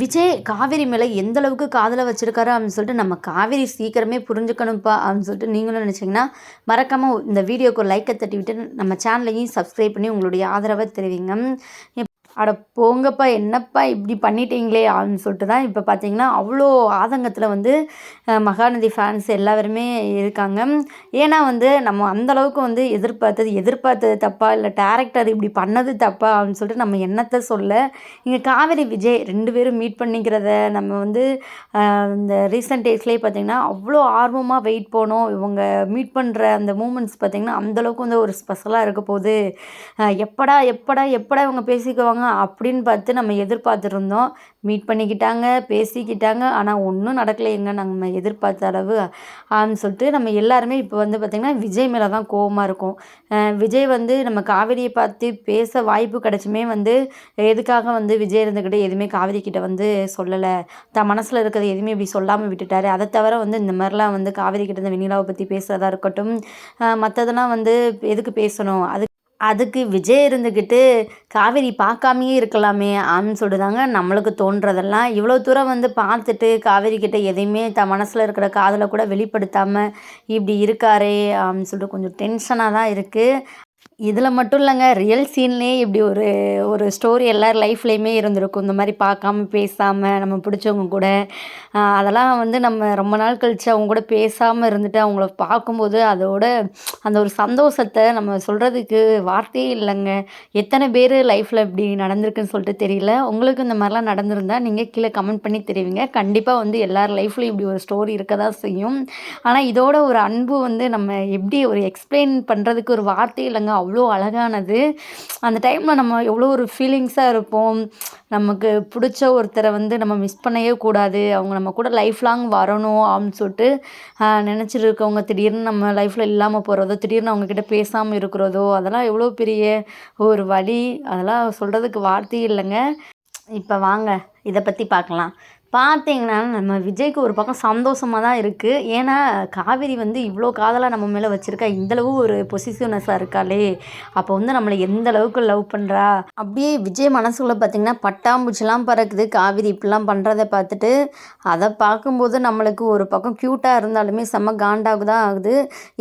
விஜய் காவேரி மேலே எந்த அளவுக்கு காதலை வச்சுருக்காரு அப்படின்னு சொல்லிட்டு நம்ம காவேரி சீக்கிரமே புரிஞ்சுக்கணும்ப்பா அப்படின்னு சொல்லிட்டு நீங்களும் நினச்சிங்கன்னா மறக்காமல் இந்த வீடியோக்கு லைக்கை தட்டி விட்டு நம்ம சேனலையும் சப்ஸ்கிரைப் பண்ணி உங்களுடைய ஆதரவை தெரிவிங்க. அட போங்கப்பா என்னப்பா இப்படி பண்ணிட்டீங்களே அப்படின்னு சொல்லிட்டு தான் இப்போ பார்த்தீங்கன்னா அவ்வளோ ஆதங்கத்தில் வந்து மகாநதி ஃபேன்ஸ் எல்லாருமே இருக்காங்க. ஏன்னா வந்து நம்ம அந்த அளவுக்கு வந்து எதிர்பார்த்தது எதிர்பார்த்தது தப்பா இல்லை டேரக்டர் இப்படி பண்ணது தப்பா அப்படின்னு சொல்லிட்டு நம்ம என்னத்தை சொல்ல இங்கே காவேரி விஜய் ரெண்டு பேரும் மீட் பண்ணிக்கிறத நம்ம வந்து இந்த ரீசெண்ட் டேஸ்லேயே பார்த்திங்கன்னா அவ்வளோ ஆர்வமாக வெயிட் போனோம் இவங்க மீட் பண்ணுற அந்த மூமெண்ட்ஸ் பார்த்திங்கன்னா அந்தளவுக்கு வந்து ஒரு ஸ்பெஷலாக இருக்க போகுது. எப்படா எப்படா எப்படா இவங்க பேசிக்குவாங்க அப்படின்னு பார்த்து நம்ம எதிர்பார்த்துருந்தோம். மீட் பண்ணிக்கிட்டாங்க பேசிக்கிட்டாங்க. ஆனால் ஒன்றும் நடக்கலைங்க நம்ம எதிர்பார்த்த அளவு. ஆன்னு சொல்லிட்டு நம்ம எல்லாருமே இப்போ வந்து பார்த்திங்கன்னா விஜய் மேலே தான் கோவமாக இருக்கும். விஜய் வந்து நம்ம காவேரியை பார்த்து பேச வாய்ப்பு கிடச்சுமே வந்து எதுக்காக வந்து விஜய் இருந்துக்கிட்டே எதுவுமே காவேரி கிட்ட வந்து சொல்லலை. தான் மனசில் இருக்கிறது எதுவுமே இப்படி சொல்லாமல் விட்டுட்டாரு. அதை தவிர வந்து இந்த மாதிரிலாம் வந்து காவேரி கிட்ட இந்த வெண்ணிலாவை பற்றி பேசுகிறதா இருக்கட்டும் மற்றதெல்லாம் வந்து எதுக்கு பேசணும்? அது அதுக்கு விஜய் இருந்துக்கிட்டு காவேரி பார்க்காமையே இருக்கலாமே அப்படின்னு சொல்லிட்டு நம்மளுக்கு தோன்றதெல்லாம். இவ்வளோ தூரம் வந்து பார்த்துட்டு காவேரி கிட்ட எதையுமே த மனசில் இருக்கிற காதலை கூட வெளிப்படுத்தாமல் இப்படி இருக்காரே அப்படின்னு சொல்லிட்டு கொஞ்சம் டென்ஷனாக தான் இருக்குது இதில் மட்டும் இல்லைங்க ரியல் சீன்லேயே இப்படி ஒரு ஒரு ஸ்டோரி எல்லார் லைஃப்லேயுமே இருந்திருக்கும். இந்த மாதிரி பார்க்காம பேசாமல் நம்ம பிடிச்சவங்க கூட. அதெல்லாம் வந்து நம்ம ரொம்ப நாள் கழித்து அவங்க கூட பேசாமல் இருந்துட்டு அவங்கள பார்க்கும்போது அதோட அந்த ஒரு சந்தோஷத்தை நம்ம சொல்கிறதுக்கு வார்த்தையே இல்லைங்க. எத்தனை பேர் லைஃப்பில் இப்படி நடந்திருக்குன்னு சொல்லிட்டு தெரியல. உங்களுக்கு இந்த மாதிரிலாம் நடந்திருந்தால் நீங்கள் கீழே கமெண்ட் பண்ணி தெரிவிங்க. கண்டிப்பாக வந்து எல்லார் லைஃப்லையும் இப்படி ஒரு ஸ்டோரி இருக்க தான் செய்யும். ஆனால் இதோட ஒரு அன்பு வந்து நம்ம எப்படி ஒரு எக்ஸ்பிளைன் பண்ணுறதுக்கு ஒரு வார்த்தை இல்லைங்க. அவ்வளோ அழகானது. அந்த டைமில் நம்ம எவ்வளோ ஒரு ஃபீலிங்ஸாக இருப்போம். நமக்கு பிடிச்ச ஒருத்தரை வந்து நம்ம மிஸ் பண்ணவே கூடாது. அவங்க நம்ம கூட லைஃப் லாங் வரணும் அப்படின்னு சொல்லிட்டு நினச்சிட்டு இருக்கவங்க திடீர்னு நம்ம லைஃப்பில் இல்லாமல் போகிறதோ திடீர்னு அவங்கக்கிட்ட பேசாமல் இருக்கிறதோ அதெல்லாம் எவ்வளோ பெரிய ஒரு வழி. அதெல்லாம் சொல்கிறதுக்கு வார்த்தையே இல்லைங்க. இப்போ வாங்க இதை பற்றி பார்க்கலாம். பார்த்தீங்கன்னா நம்ம விஜய்க்கு ஒரு பக்கம் சந்தோஷமாக தான் இருக்குது ஏன்னா காவேரி வந்து இவ்வளோ காதலாக நம்ம மேலே வச்சுருக்கா. இந்தளவு ஒரு பொசிசிவ்னஸாக இருக்காளே. அப்போ வந்து நம்மளை எந்த அளவுக்கு லவ் பண்ணுறா அப்படியே விஜய் மனசுக்குள்ளே பார்த்திங்கன்னா பட்டாம்பூச்சிலாம் பறக்குது. காவேரி இப்படிலாம் பண்ணுறத பார்த்துட்டு அதை பார்க்கும்போது நம்மளுக்கு ஒரு பக்கம் க்யூட்டாக இருந்தாலுமே செம்ம காண்டாக தான் ஆகுது.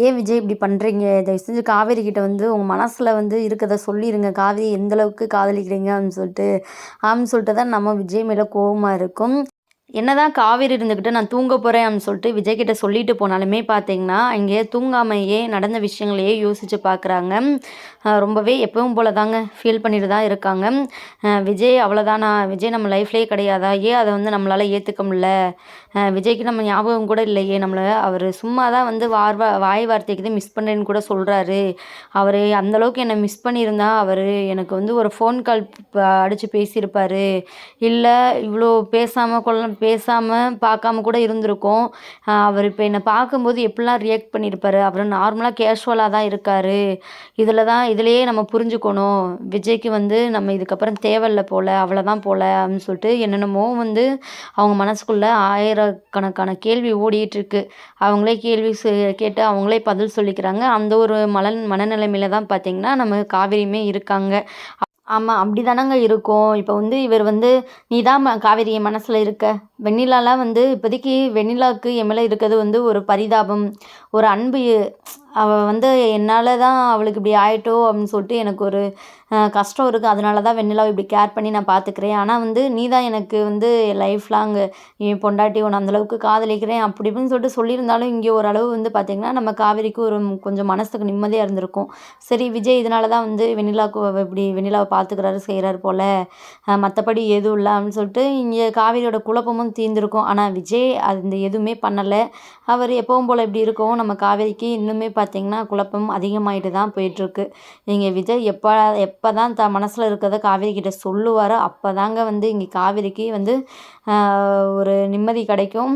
ஏன் விஜய் இப்படி பண்ணுறீங்க தயவு செஞ்சு காவேரி கிட்டே வந்து உங்கள் மனசில் வந்து இருக்கிறத சொல்லிடுங்க காவேரி எந்தளவுக்கு காதலிக்கிறீங்க அப்படின்னு சொல்லிட்டு அப்படின்னு சொல்லிட்டு தான் நம்ம விஜய் மேலே கோபமாக இருக்கும். என்னதான் காவேரி இருந்துக்கிட்டு நான் தூங்க போகிறேன் அப்படின்னு சொல்லிட்டு விஜய்கிட்ட சொல்லிட்டு போனாலுமே பார்த்தீங்கன்னா இங்கே தூங்காமையே நடந்த விஷயங்களையே யோசித்து பார்க்குறாங்க ரொம்பவே எப்பவும் போல தாங்க ஃபீல் பண்ணிட்டு தான் இருக்காங்க. விஜய் விஜய் அவ்வளோதானா விஜய் நம்ம லைஃப்லேயே கிடையாதா? ஏன் அதை வந்து நம்மளால் ஏற்றுக்க முடியல? விஜய்க்கு நம்ம ஞாபகம் கூட இல்லையே. நம்மளை அவர் சும்மா தான் வந்து வார்வா வாய் வார்த்தைக்கு தான் மிஸ் பண்ணுறேன்னு கூட சொல்கிறாரு அவர் அந்தளவுக்கு என்னை மிஸ் பண்ணியிருந்தா அவர் எனக்கு வந்து ஒரு ஃபோன் கால் அடித்து பேசியிருப்பார். இல்லை இவ்வளோ பேசாமல் கொள்ள பேசாமல் பார்க்காம கூட இருந்திருக்கோம். அவர் இப்போ என்னை பார்க்கும்போது எப்படிலாம் ரியாக்ட் பண்ணியிருப்பார்? அவர் நார்மலாக கேஷுவலாக தான் இருக்கார். இதில் தான் இதுலேயே நம்ம புரிஞ்சுக்கணும். விஜய்க்கு வந்து நம்ம இதுக்கப்புறம் தேவையில்லை போல் அவ்வளோதான் போல் அப்படின்னு சொல்லிட்டு என்னென்னமோ வந்து அவங்க மனசுக்குள்ளே ஆயிரம் ஆயிரக்கணக்கான கேள்வி ஓடிட்டுருக்கு. அவங்களே கேள்வி கேட்டு அவங்களே பதில் சொல்லிக்கிறாங்க. அந்த ஒரு மலன் மனநிலைமையில தான் பார்த்தீங்கன்னா நம்ம காவேரியுமே இருக்காங்க. ஆமாம் அப்படி தானங்க இருக்கும். இப்போ வந்து இவர் வந்து நீ தான் ம- காவேரி என் மனசில் இருக்க. வெண்ணிலாலாம் வந்து இப்போதைக்கு வெண்ணிலாவுக்கு என் மேலே இருக்கிறது வந்து ஒரு பரிதாபம் ஒரு அன்பு அவள் வந்து என்னால் தான் அவளுக்கு இப்படி ஆயிட்டோ அப்படின்னு சொல்லிட்டு எனக்கு ஒரு கஷ்டம் இருக்குது அதனால தான் வெண்ணிலாவை இப்படி கேர் பண்ணி நான் பார்த்துக்கிறேன் ஆனால் வந்து நீ தான் எனக்கு வந்து லைஃப் லாங் என் பொண்டாட்டி உன்னை அந்தளவுக்கு காதலிக்கிறேன் அப்படி இப்படின்னு சொல்லிட்டு சொல்லியிருந்தாலும் இங்கே ஓரளவு வந்து பார்த்திங்கன்னா நம்ம காவேரிக்கு ஒரு கொஞ்சம் மனசுக்கு நிம்மதியாக இருந்திருக்கும். சரி விஜய் இதனால தான் வந்து வெண்ணிலாவுக்கு அவ இப்படி வெண்ணிலாவை பார்த்துக்கிறாரு செய்கிறாரு போல். மற்றபடி எதுவும் இல்லை அப்படின்னு சொல்லிட்டு இங்கே காவேரியோட குழப்பமும் தீர்ந்திருக்கும். ஆனால் விஜய் அது இந்த எதுவுமே பண்ணலை. அவர் எப்பவும் போல் இப்படி இருக்கவும் நம்ம காவேரிக்கு இன்னுமே பார்த்திங்கன்னா குழப்பம் அதிகமாயிட்டு தான் போயிட்டுருக்கு. இங்கே விஜய் எப்போ எப்போ தான் த மனசில் இருக்கிறத காவேரி கிட்ட சொல்லுவாரோ அப்போ தாங்க வந்து இங்கே காவேரிக்கு வந்து ஆஹ், ஒரு நிம்மதி கிடைக்கும்.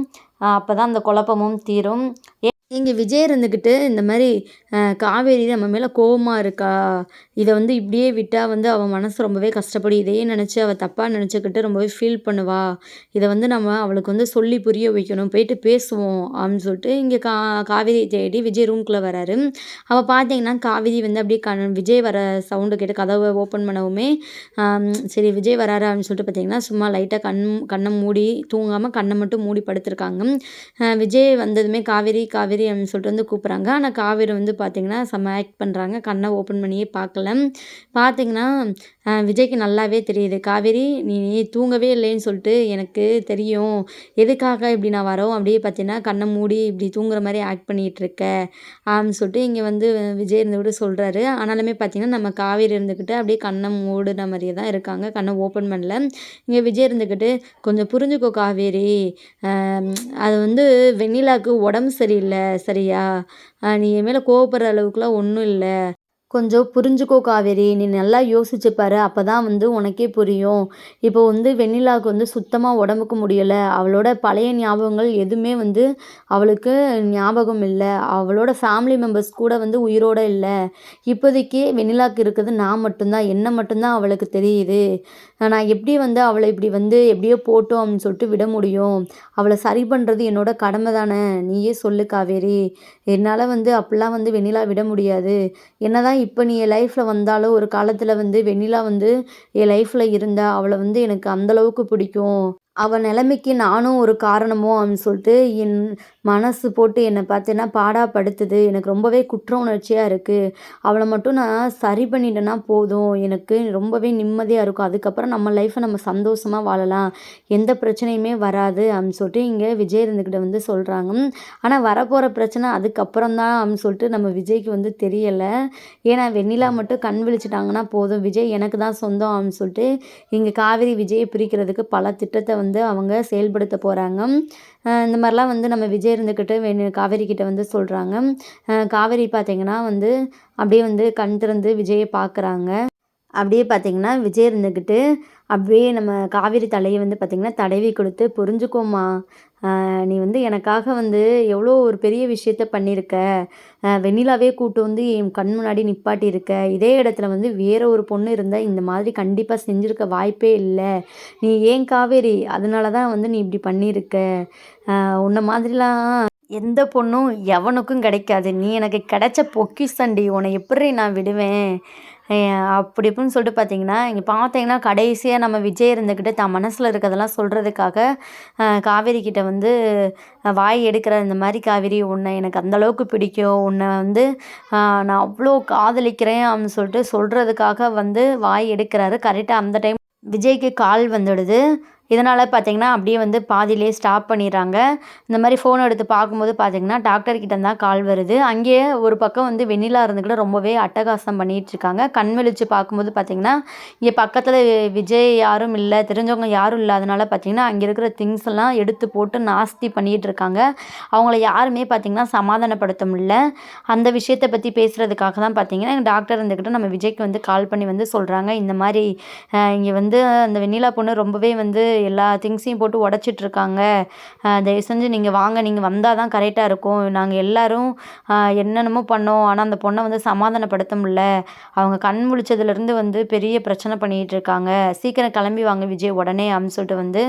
அப்போ தான் அந்த குழப்பமும் தீரும். ஏ இங்கே விஜய் இருந்துக்கிட்டு இந்த மாதிரி காவேரி நம்ம மேலே கோவமாக இருக்கா? இதை வந்து இப்படியே விட்டால் வந்து அவள் மனசு ரொம்பவே கஷ்டப்படும். இதையே நினச்சி அவள் தப்பாக நினச்சிக்கிட்டு ரொம்பவே ஃபீல் பண்ணுவா. இதை வந்து நம்ம அவளுக்கு வந்து சொல்லி புரிய வைக்கணும். போயிட்டு பேசுவோம் அப்படின்னு சொல்லிட்டு இங்கே கா காவேரி தேடி விஜய் ரூம்குள்ளே வராரு. அவள் பார்த்தீங்கன்னா காவேரி வந்து அப்படியே கண் விஜய் வர சவுண்டு கேட்டு கதவை ஓப்பன் பண்ணவுமே சரி விஜய் வராரு அப்படின்னு சொல்லிட்டு பார்த்தீங்கன்னா சும்மா லைட்டாக கண் கண்ணை மூடி தூங்காமல் கண்ணை மட்டும் மூடி படுத்திருக்காங்க. விஜய் வந்ததுமே காவேரி காவேரி காவேரி அப்படின்னு சொல்லிட்டு வந்து கூப்பிட்றாங்க. ஆனால் காவேரி வந்து பார்த்திங்கன்னா செம்ம ஆக்ட் பண்ணுறாங்க கண்ணை ஓப்பன் பண்ணியே பார்க்கல பார்த்திங்கன்னா விஜய்க்கு நல்லாவே தெரியுது. காவேரி நீ தூங்கவே இல்லைன்னு சொல்லிட்டு எனக்கு தெரியும். எதுக்காக இப்படி நான் வரோம்? அப்படியே பார்த்தீங்கன்னா கண்ணை மூடி இப்படி தூங்குற மாதிரி ஆக்ட் பண்ணிகிட்ருக்க அப்படின்னு சொல்லிட்டு இங்கே வந்து விஜய் இருந்துக்கிட்டு சொல்கிறாரு ஆனாலுமே பார்த்திங்கன்னா நம்ம காவேரி இருந்துக்கிட்டு அப்படியே கண்ணை மூடின மாதிரியே தான் இருக்காங்க. கண்ணை ஓப்பன் பண்ணல. இங்கே விஜய் இருந்துக்கிட்டு கொஞ்சம் புரிஞ்சுக்கோ காவேரி. அது வந்து வெண்ணிலாவுக்கு உடம்பு சரியில்லை. சரியா? நீ என் மேலே கோவப்படுற அளவுக்குலாம் ஒன்றும் இல்லை. கொஞ்சம் புரிஞ்சுக்கோ காவேரி. நீ நல்லா யோசிச்சு பாரு. அப்போ தான் வந்து உனக்கே புரியும். இப்போ வந்து வெண்ணிலாவுக்கு வந்து சுத்தமாக உடம்புக்கு முடியலை. அவளோட பழைய ஞாபகங்கள் எதுவுமே வந்து அவளுக்கு ஞாபகம் இல்லை. அவளோட ஃபேமிலி மெம்பர்ஸ் கூட வந்து உயிரோடு இல்லை. இப்போதைக்கு வெண்ணிலாவுக்கு இருக்கிறது நான் மட்டும்தான். என்ன மட்டும்தான் அவளுக்கு தெரியுது. நான் எப்படி வந்து அவளை இப்படி வந்து எப்படியோ போட்டோம் அப்படின்னு சொல்லிட்டு விட முடியும். அவளை சரி பண்ணுறது என்னோட கடமை தானே. நீயே சொல்லு காவேரி. என்னால் வந்து அப்படிலாம் வந்து வெண்ணிலா விட முடியாது. என்ன தான் இப்போ நீ என் லைஃப்பில் வந்தாலும் ஒரு காலத்தில் வந்து வெண்ணிலா வந்து என் லைஃப்பில் இருந்தால் அவளை வந்து எனக்கு அந்தளவுக்கு பிடிக்கும். அவள் நிலைமைக்கு நானும் ஒரு காரணமோ அப்படின்னு சொல்லிட்டு என் மனசு போட்டு என்னை பார்த்தீன்னா பாடாப்படுத்துது எனக்கு ரொம்பவே குற்ற உணர்ச்சியாக இருக்குது அவளை மட்டும் நான் சரி பண்ணிட்டேன்னா போதும். எனக்கு ரொம்பவே நிம்மதியாக இருக்கும். அதுக்கப்புறம் நம்ம லைஃப்பை நம்ம சந்தோஷமாக வாழலாம். எந்த பிரச்சனையுமே வராது. அப்படின்னு சொல்லிட்டு இங்கே விஜய் இருந்துக்கிட்ட வந்து சொல்கிறாங்க ஆனால் வரப்போகிற பிரச்சனை அதுக்கப்புறம் தான் அப்படின்னு சொல்லிட்டு நம்ம விஜய்க்கு வந்து தெரியலை. ஏன்னா வெண்ணிலா மட்டும் கண் விழிச்சிட்டாங்கன்னா போதும். விஜய் எனக்கு தான் சொந்தம் அப்படின்னு சொல்லிட்டு இங்கே காவிரி விஜயை பிரிக்கிறதுக்கு பல திட்டத்தை வந்து அவங்க செயல்படுத்த போகிறாங்க இந்த மாதிரிலாம் வந்து நம்ம விஜய் இருந்துக்கிட்டு வேணு காவேரி கிட்ட வந்து சொல்கிறாங்க காவேரி பார்த்திங்கன்னா வந்து அப்படியே வந்து கண் திறந்து விஜயை பார்க்குறாங்க அப்படியே பார்த்திங்கன்னா விஜய் இருந்துக்கிட்டு அப்படியே நம்ம காவேரி தலையை வந்து பார்த்திங்கன்னா தடவி கொடுத்து புரிஞ்சுக்கோமா நீ வந்து எனக்காக வந்து எவ்வளோ ஒரு பெரிய விஷயத்த பண்ணியிருக்க. வெண்ணிலாவே கூட்டு வந்து என் கண் முன்னாடி நிப்பாட்டியிருக்க. இதே இடத்துல வந்து வேற ஒரு பொண்ணு இருந்தால் இந்த மாதிரி கண்டிப்பாக செஞ்சுருக்க வாய்ப்பே இல்லை. நீ ஏன் காவேரி? அதனால தான் வந்து நீ இப்படி பண்ணியிருக்க. உன்ன மாதிரிலாம் எந்த பொண்ணும் எவனுக்கும் கிடைக்காது. நீ எனக்கு கிடைச்ச பொக்கிஷண்டி உன்னை எப்படி நான் விடுவேன்? அப்படி இப்படின்னு சொல்லிட்டு பார்த்தீங்கன்னா இங்கே பார்த்தீங்கன்னா கடைசியாக நம்ம விஜய் இருந்துக்கிட்டு தான் மனசில் இருக்கிறதெல்லாம் சொல்கிறதுக்காக காவேரி கிட்ட வந்து வாய் எடுக்கிற இந்த மாதிரி காவேரி உன்னை எனக்கு அந்தளவுக்கு பிடிக்கும். உன்னை வந்து நான் அவ்வளோ காதலிக்கிறேன் அப்படின்னு சொல்லிட்டு சொல்கிறதுக்காக வந்து வாய் எடுக்கிறாரு. கரெக்டாக அந்த டைம் விஜய்க்கு கால் வந்துடுது. இதனால் பார்த்திங்கன்னா அப்படியே வந்து பாதியிலே ஸ்டாப் பண்ணிடுறாங்க. இந்த மாதிரி ஃபோன் எடுத்து பார்க்கும்போது பார்த்திங்கன்னா டாக்டர்கிட்ட தான் கால் வருது. அங்கேயே ஒரு பக்கம் வந்து வெண்ணிலா இருந்துக்கிட்ட ரொம்பவே அட்டகாசம் பண்ணிகிட்ருக்காங்க கண் வெளிச்சு பார்க்கும்போது பார்த்திங்கன்னா இங்கே பக்கத்தில் விஜய் யாரும் இல்லை தெரிஞ்சவங்க யாரும் இல்லாதனால பார்த்திங்கன்னா அங்கே இருக்கிற திங்ஸ் எல்லாம் எடுத்து போட்டு நாஸ்தி பண்ணிகிட்டு இருக்காங்க. அவங்கள யாருமே பார்த்திங்கன்னா சமாதானப்படுத்த முடியல. அந்த விஷயத்தை பற்றி பேசுகிறதுக்காக தான் பார்த்திங்கன்னா டாக்டர் இருந்துக்கிட்ட நம்ம விஜய்க்கு வந்து கால் பண்ணி வந்து சொல்கிறாங்க இந்த மாதிரி இங்கே வந்து அந்த வெண்ணிலா பொண்ணு ரொம்பவே வந்து எல்லா திங்ஸையும் போட்டு உடச்சிட்ருக்காங்க. தயவு செஞ்சு நீங்கள் வாங்க. நீங்கள் வந்தால் தான் கரெக்டாக இருக்கும். நாங்கள் எல்லோரும் என்னென்னமோ பண்ணோம். ஆனால் அந்த பொண்ணை வந்து சமாதானப்படுத்த முடில அவங்க கண் முழிச்சதுலேருந்து வந்து பெரிய பிரச்சனை பண்ணிகிட்டு இருக்காங்க சீக்கிரம் கிளம்பி வாங்க விஜய் உடனே அப்படின்னு சொல்லிட்டு வந்து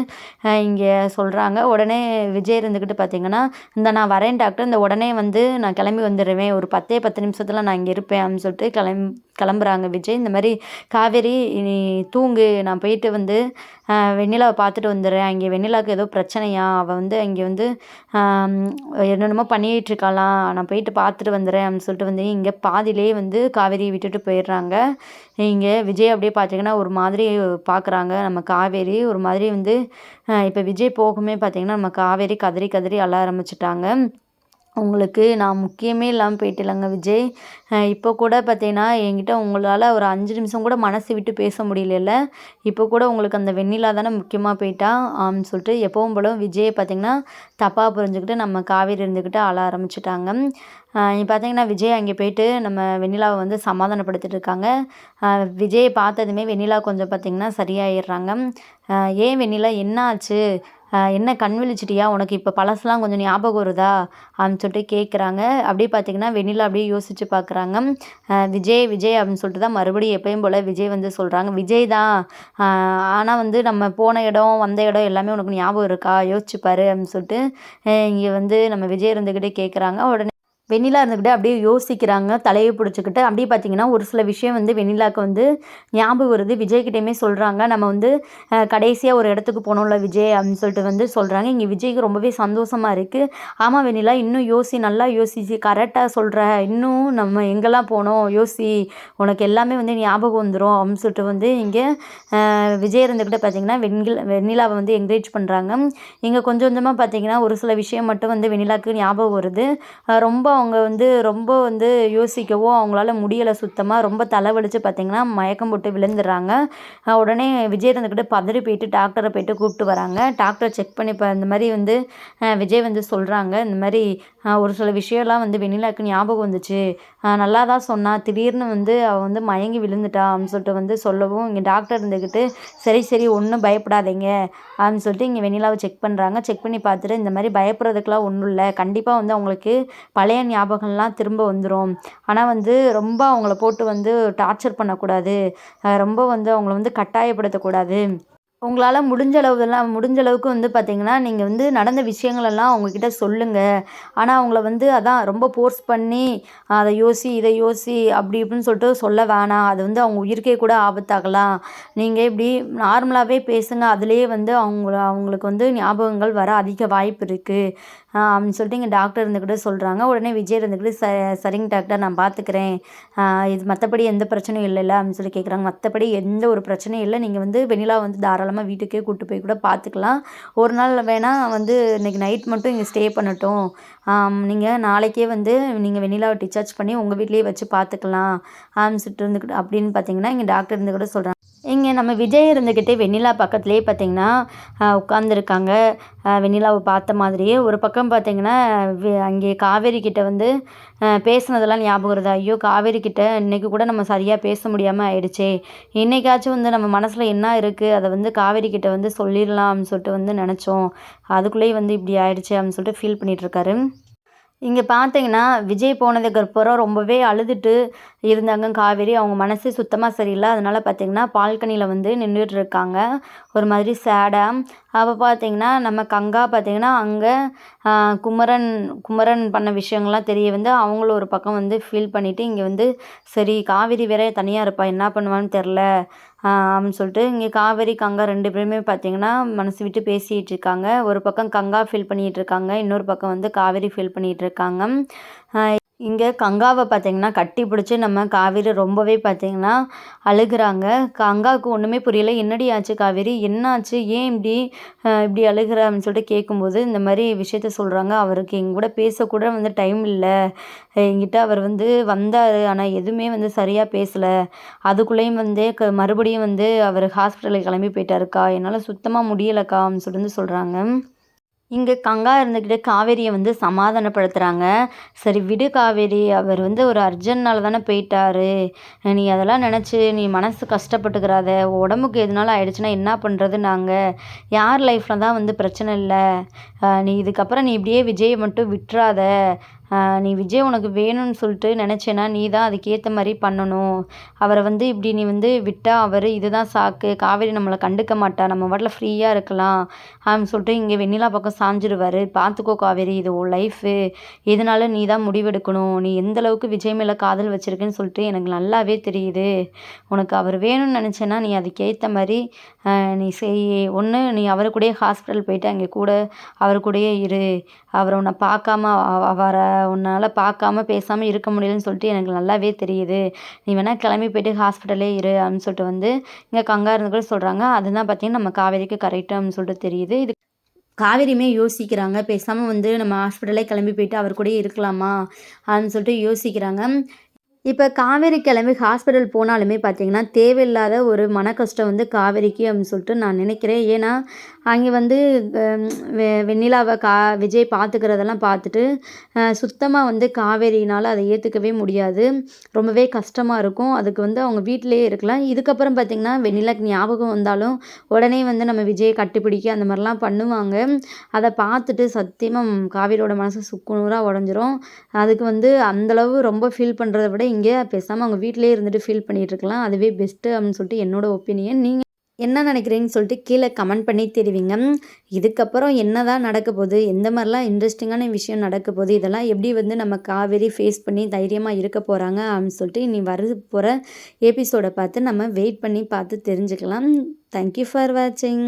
இங்கே சொல்கிறாங்க உடனே விஜய் இருந்துக்கிட்டு பார்த்தீங்கன்னா இந்த நான் வரேன் டாக்டர். இந்த உடனே வந்து நான் கிளம்பி வந்துடுவேன் ஒரு பத்தே பத்து நிமிஷத்தில் நான் இங்கே இருப்பேன் அப்படின்னு சொல்லிட்டு கிளம்பி கிளம்புறாங்க விஜய். இந்த மாதிரி காவேரி நீ தூங்கு. நான் போயிட்டு வந்து வெண்ணிலாவை பார்த்துட்டு வந்துடுறேன். அங்கே வெண்ணிலாவுக்கு ஏதோ பிரச்சனையா? அவள் வந்து அங்கே வந்து என்னென்னமோ பண்ணிகிட்ருக்காளாம் நான் போயிட்டு பார்த்துட்டு வந்துடுறேன் அப்படின்னு சொல்லிட்டு வந்து இங்கே பாதியிலே வந்து காவேரியை விட்டுட்டு போயிடுறாங்க. இங்கே விஜய் அப்படியே பார்த்தீங்கன்னா ஒரு மாதிரி பார்க்குறாங்க. நம்ம காவேரி ஒரு மாதிரி வந்து இப்போ விஜய் போகுமே பார்த்தீங்கன்னா நம்ம காவேரி கதறி கதறி அழ ஆரம்பிச்சிட்டாங்க. உங்களுக்கு நான் முக்கியமே இல்லாமல் போயிட்டேலங்க விஜய். இப்போ கூட பார்த்தீங்கன்னா என்கிட்ட உங்களால் ஒரு அஞ்சு நிமிஷம் கூட மனசு விட்டு பேச முடியல இப்போ கூட உங்களுக்கு அந்த வெண்ணிலா தானே முக்கியமாக போயிட்டா ஆம்னு சொல்லிட்டு எப்பவும் போல விஜயை பார்த்திங்கன்னா தப்பாக புரிஞ்சுக்கிட்டு நம்ம காவேரி இருந்துக்கிட்டு ஆள ஆரம்பிச்சிட்டாங்க. பார்த்தீங்கன்னா விஜய் அங்கே போயிட்டு நம்ம வெண்ணிலாவை வந்து சமாதானப்படுத்திட்டு இருக்காங்க. விஜயை பார்த்ததுமே வெண்ணிலா கொஞ்சம் பார்த்திங்கன்னா சரியாயிடுறாங்க. ஏன் வெண்ணிலா என்ன ஆச்சு? என்ன கண் விழிச்சிட்டியா? உனக்கு இப்போ பழசுலாம் கொஞ்சம் ஞாபகம் வருதா? அப்படின்னு சொல்லிட்டு கேட்குறாங்க அப்படியே பார்த்தீங்கன்னா வெண்ணிலா அப்படியே யோசிச்சு பார்க்குறாங்க விஜய் விஜய் அப்படின்னு சொல்லிட்டு தான் மறுபடியும் எப்பயும் போல் விஜய் வந்து சொல்கிறாங்க விஜய் தான். ஆனால் வந்து நம்ம போன இடம் வந்த இடம் எல்லாமே உனக்கு ஞாபகம் இருக்கா? யோசிச்சுப்பாரு அப்படின்னு சொல்லிட்டு இங்கே வந்து நம்ம விஜய் இருந்துக்கிட்டே கேட்குறாங்க உடனே வெண்ணிலா இருந்துக்கிட்டு அப்படியே யோசிக்கிறாங்க தலையை பிடிச்சிக்கிட்டு. அப்படியே பார்த்தீங்கன்னா ஒரு சில விஷயம் வந்து வெண்ணிலாவுக்கு வந்து ஞாபகம் வருது. விஜய்கிட்டையுமே சொல்கிறாங்க நம்ம வந்து கடைசியாக ஒரு இடத்துக்கு போனோம்ல விஜய் அப்படின்னு சொல்லிட்டு வந்து சொல்கிறாங்க இங்கே விஜய்க்கு ரொம்பவே சந்தோஷமாக இருக்குது ஆமாம் வெண்ணிலா இன்னும் யோசி நல்லா யோசிச்சு கரெக்டாக சொல்கிற இன்னும் நம்ம எங்கெல்லாம் போனோம்? யோசி உனக்கு எல்லாமே வந்து ஞாபகம் வந்துடும் அப்படின்னு சொல்லிட்டு வந்து இங்கே விஜய் இருந்துக்கிட்ட பார்த்தீங்கன்னா வெண்கில் வெண்ணிலாவை வந்து என்கரேஜ் பண்ணுறாங்க இங்கே கொஞ்சம் கொஞ்சமாக பார்த்தீங்கன்னா ஒரு சில விஷயம் மட்டும் வந்து வெண்ணிலாவுக்கு ஞாபகம் வருது. ரொம்ப அவங்க வந்து ரொம்ப வந்து யோசிக்கவோ அவங்களால முடியலை சுத்தமாக ரொம்ப தலைவலிச்சு பார்த்தீங்கன்னா மயக்கம் போட்டு விழுந்துடுறாங்க. உடனே விஜய் இருந்துக்கிட்டு பதறி போயிட்டு டாக்டரை போயிட்டு கூப்பிட்டு வராங்க. டாக்டரை செக் பண்ணி இப்போ இந்த மாதிரி வந்து விஜய் வந்து சொல்கிறாங்க இந்த மாதிரி ஒரு சில விஷயம்லாம் வந்து வெண்ணிலாவுக்கு ஞாபகம் வந்துச்சு. நல்லா தான் சொன்னால் திடீர்னு வந்து அவள் வந்து மயங்கி விழுந்துட்டா அப்படின்னு சொல்லிட்டு வந்து சொல்லவும் இங்கே டாக்டர் இருந்துக்கிட்டு சரி சரி ஒன்றும் பயப்படாதீங்க. அப்படின்னு சொல்லிட்டு இங்கே வெண்ணிலாவை செக் பண்ணுறாங்க செக் பண்ணி பார்த்துட்டு இந்த மாதிரி பயப்படுறதுக்கெலாம் ஒன்றும் இல்லை. கண்டிப்பாக வந்து அவங்களுக்கு பழைய ஞாபகம்லாம் திரும்ப வந்துடும் ஆனால் வந்து ரொம்ப அவங்கள போட்டு வந்து டார்ச்சர் பண்ணக்கூடாது. ரொம்ப வந்து அவங்கள வந்து கட்டாயப்படுத்தக்கூடாது. உங்களால் முடிஞ்ச அளவுலாம் முடிஞ்ச அளவுக்கு வந்து பார்த்திங்கன்னா நீங்கள் வந்து நடந்த விஷயங்களெல்லாம் அவங்கக்கிட்ட சொல்லுங்கள் ஆனால் அவங்கள வந்து அதான் ரொம்ப ஃபோர்ஸ் பண்ணி அதை யோசி இதை யோசி அப்படி இப்படின்னு சொல்லிட்டு சொல்ல வேணாம். அது வந்து அவங்க உயிருக்கே கூட ஆபத்தாகலாம். நீங்கள் இப்படி நார்மலாகவே பேசுங்க. அதுலேயே வந்து அவங்கள அவங்களுக்கு வந்து ஞாபகங்கள் வர அதிக வாய்ப்பு இருக்குது அப்படின்னு சொல்லிட்டு இங்கே டாக்டர் இருந்துக்கிட்டு சொல்கிறாங்க உடனே விஜய் இருந்துக்கிட்டு ச சரிங்க டாக்டர் நான் பார்த்துக்கிறேன் இது மற்றபடி எந்த பிரச்சனையும் இல்லைல்ல அப்படின்னு சொல்லி கேட்குறாங்க மற்றபடி எந்த ஒரு பிரச்சனையும் இல்லை. நீங்கள் வந்து வெண்ணிலா வந்து தாராளமாக வீட்டுக்கே கூப்பிட்டு போய் கூட பார்த்துக்கலாம் ஒரு நாள் வேணால் வந்து இன்றைக்கி நைட் மட்டும் இங்கே ஸ்டே பண்ணட்டும். நீங்கள் நாளைக்கே வந்து நீங்கள் வெண்ணிலாவை டிஸ்சார்ஜ் பண்ணி உங்கள் வீட்லேயே வச்சு பார்த்துக்கலாம் ஆம்சிட்டு இருந்துக்கிட்டு அப்படின்னு பார்த்தீங்கன்னா இங்கே டாக்டர் இருந்துக்கிட்டு சொல்கிறாங்க இங்கே நம்ம விஜய் இருந்துக்கிட்டே வெண்ணிலா பக்கத்துலேயே பார்த்தீங்கன்னா உட்காந்துருக்காங்க வெண்ணிலாவை பார்த்த மாதிரியே ஒரு பக்கம் பார்த்தீங்கன்னா அங்கே காவேரி கிட்ட வந்து பேசுனதெல்லாம் ஞாபகம் வருது. ஐயோ காவேரி கிட்ட இன்னைக்கு கூட நம்ம சரியாக பேச முடியாமல் ஆயிடுச்சே. இன்றைக்காச்சும் வந்து நம்ம மனசில் என்ன இருக்குது அதை வந்து காவேரி கிட்ட வந்து சொல்லிடலாம் சொல்லிட்டு வந்து நினச்சோம். அதுக்குள்ளேயே வந்து இப்படி ஆயிடுச்சு அப்படின்னு சொல்லிட்டு ஃபீல் பண்ணிகிட்ருக்காரு இருக்காரு. இங்கே பார்த்தீங்கன்னா விஜய் போனதுக்கு அப்புறம் ரொம்பவே அழுதுட்டு இருந்தாங்க. காவேரி அவங்க மனசு சுத்தமாக சரியில்லை. அதனால் பார்த்தீங்கன்னா பால்கனியில் வந்து நின்றுட்டு இருக்காங்க ஒரு மாதிரி சேடாக அப்போ பார்த்தீங்கன்னா நம்ம கங்கா பார்த்தீங்கன்னா அங்கே குமரன் குமரன் பண்ண விஷயங்கள்லாம் தெரிய வந்து அவங்களும் ஒரு பக்கம் வந்து ஃபீல் பண்ணிவிட்டு இங்கே வந்து சரி காவேரி வேற தனியாக இருப்பா. என்ன பண்ணுவான்னு தெரில அப்படின்னு சொல்லிட்டு இங்கே காவேரி கங்கா ரெண்டு பேருமே பார்த்தீங்கன்னா மனசு விட்டு பேசிகிட்டு இருக்காங்க. ஒரு பக்கம் கங்கா ஃபீல் பண்ணிகிட்டு இருக்காங்க. இன்னொரு பக்கம் வந்து காவேரி ஃபீல் பண்ணிகிட்டு இருக்காங்க. இங்கே கங்காவை பார்த்திங்கன்னா கட்டி பிடிச்சி நம்ம காவேரி ரொம்பவே பார்த்தீங்கன்னா அழுகுறாங்க. கங்காவுக்கு ஒன்றுமே புரியல. என்னடி ஆச்சு காவேரி? என்னாச்சு? ஏன் இப்படி இப்படி அழுகுற அப்படின்னு சொல்லிட்டு கேட்கும்போது இந்த மாதிரி விஷயத்த சொல்கிறாங்க அவருக்கு எங்க கூட பேசக்கூட வந்து டைம் இல்லை. என்கிட்ட அவர் வந்து வந்தார். ஆனால் எதுவுமே வந்து சரியாக பேசலை. அதுக்குள்ளேயும் வந்து க மறுபடியும் வந்து அவர் ஹாஸ்பிட்டலுக்கு கிளம்பி போயிட்டாருக்கா? என்னால் சுத்தமாக முடியலக்கா அப்படின்னு சொல்லிட்டு வந்து சொல்கிறாங்க இங்கே கங்கா இருந்துக்கிட்டு காவேரியை வந்து சமாதானப்படுத்துகிறாங்க சரி விடு காவேரி அவர் வந்து ஒரு அர்ஜென்ட்னால தானே போயிட்டாரு. நீ அதெல்லாம் நினச்சி நீ மனசு கஷ்டப்பட்டுக்கிறாத. உடம்புக்கு எதுனாலும் ஆயிடுச்சுன்னா என்ன பண்ணுறது நாங்கள் யார் லைஃப்பில் தான் வந்து பிரச்சனை இல்லை. நீ இதுக்கப்புறம் நீ இப்படியே விஜயை மட்டும் விட்டுறாத. நீ விஜய் உனக்கு வேணும்னு சொல்லிட்டு நினச்சேன்னா நீ தான் அதுக்கேற்ற மாதிரி பண்ணணும். அவரை வந்து இப்படி நீ வந்து விட்டால் அவர் இதுதான் சாக்கு. காவேரி நம்மளை கண்டுக்க மாட்டா. நம்ம வாட்டில் ஃப்ரீயாக இருக்கலாம். அப்படின்னு சொல்லிட்டு இங்கே வெண்ணிலா பக்கம் சாஞ்சிடுவார் பார்த்துக்கோ காவேரி இது உன் லைஃபு இதனால நீ தான் முடிவெடுக்கணும்? நீ எந்த அளவுக்கு விஜய் மேலே காதல் வச்சிருக்குன்னு சொல்லிட்டு எனக்கு நல்லாவே தெரியுது. உனக்கு அவர் வேணும்னு நினச்சேன்னா நீ அதுக்கேற்ற மாதிரி நீ செய். ஒன்று நீ அவர் கூடயே ஹாஸ்பிட்டல் போயிட்டு அங்கே கூட அவர் கூடயே இரு. அவரை உன்னை பார்க்காம அவரை உன்னால் பார்க்காம பேசாமல் இருக்க முடியலன்னு சொல்லிட்டு எனக்கு நல்லாவே தெரியுது. நீ வேணால் கிளம்பி போயிட்டு ஹாஸ்பிட்டலே இரு அப்படின்னு சொல்லிட்டு வந்து இங்கே கங்கா இருந்து கூட சொல்கிறாங்க அதுதான் பார்த்தீங்கன்னா நம்ம காவேரிக்கு கரெக்டாக அப்படின்னு சொல்லிட்டு தெரியுது. இது காவேரியுமே யோசிக்கிறாங்க. பேசாமல் வந்து நம்ம ஹாஸ்பிட்டலே கிளம்பி போயிட்டு அவர் கூட இருக்கலாமா அப்படின்னு சொல்லிட்டு யோசிக்கிறாங்க. இப்போ காவேரி கிளம்பி ஹாஸ்பிட்டல் போனாலுமே பார்த்தீங்கன்னா தேவையில்லாத ஒரு மன கஷ்டம் வந்து காவேரிக்கு அப்படின்னு சொல்லிட்டு நான் நினைக்கிறேன். ஏன்னா அங்கே வந்து வெ வெண்ணிலாவை கா விஜய் பார்த்துக்கிறதெல்லாம் பார்த்துட்டு சுத்தமாக வந்து காவேரினால் அதை ஏற்றுக்கவே முடியாது. ரொம்பவே கஷ்டமாக இருக்கும். அதுக்கு வந்து அவங்க வீட்டிலேயே இருக்கலாம். இதுக்கப்புறம் பார்த்திங்கன்னா வெண்ணிலாக்கு ஞாபகம் வந்தாலும் உடனே வந்து நம்ம விஜயை கட்டுப்பிடிக்க அந்த மாதிரிலாம் பண்ணுவாங்க. அதை பார்த்துட்டு சத்தியமாக காவேரியோட மனசு சுக்குநூறாக உடஞ்சிரும். அதுக்கு வந்து அந்தளவு ரொம்ப ஃபீல் பண்ணுறத விட இங்கே பேசாமல் அவங்க வீட்டிலேயே இருந்துட்டு ஃபீல் பண்ணிகிட்டு இருக்கலாம். அதுவே பெஸ்ட்டு அப்படின்னு சொல்லிட்டு என்னோடய ஒப்பீனியன் நீங்கள் என்ன நினைக்கிறீங்கன்னு சொல்லிட்டு கீழே கமெண்ட் பண்ணி தெரிவிங்க. இதுக்கப்புறம் என்ன தான் நடக்க போகுது எந்த மாதிரிலாம் இன்ட்ரெஸ்டிங்கான விஷயம் நடக்க போகுது இதெல்லாம் எப்படி வந்து நம்ம காவேரி ஃபேஸ் பண்ணி தைரியமாக இருக்க போகிறாங்க அப்படின்னு சொல்லிட்டு இனி வர போகிற எபிசோடை பார்த்து நம்ம வெயிட் பண்ணி பார்த்து தெரிஞ்சுக்கலாம். தேங்க்யூ ஃபார் வாட்சிங்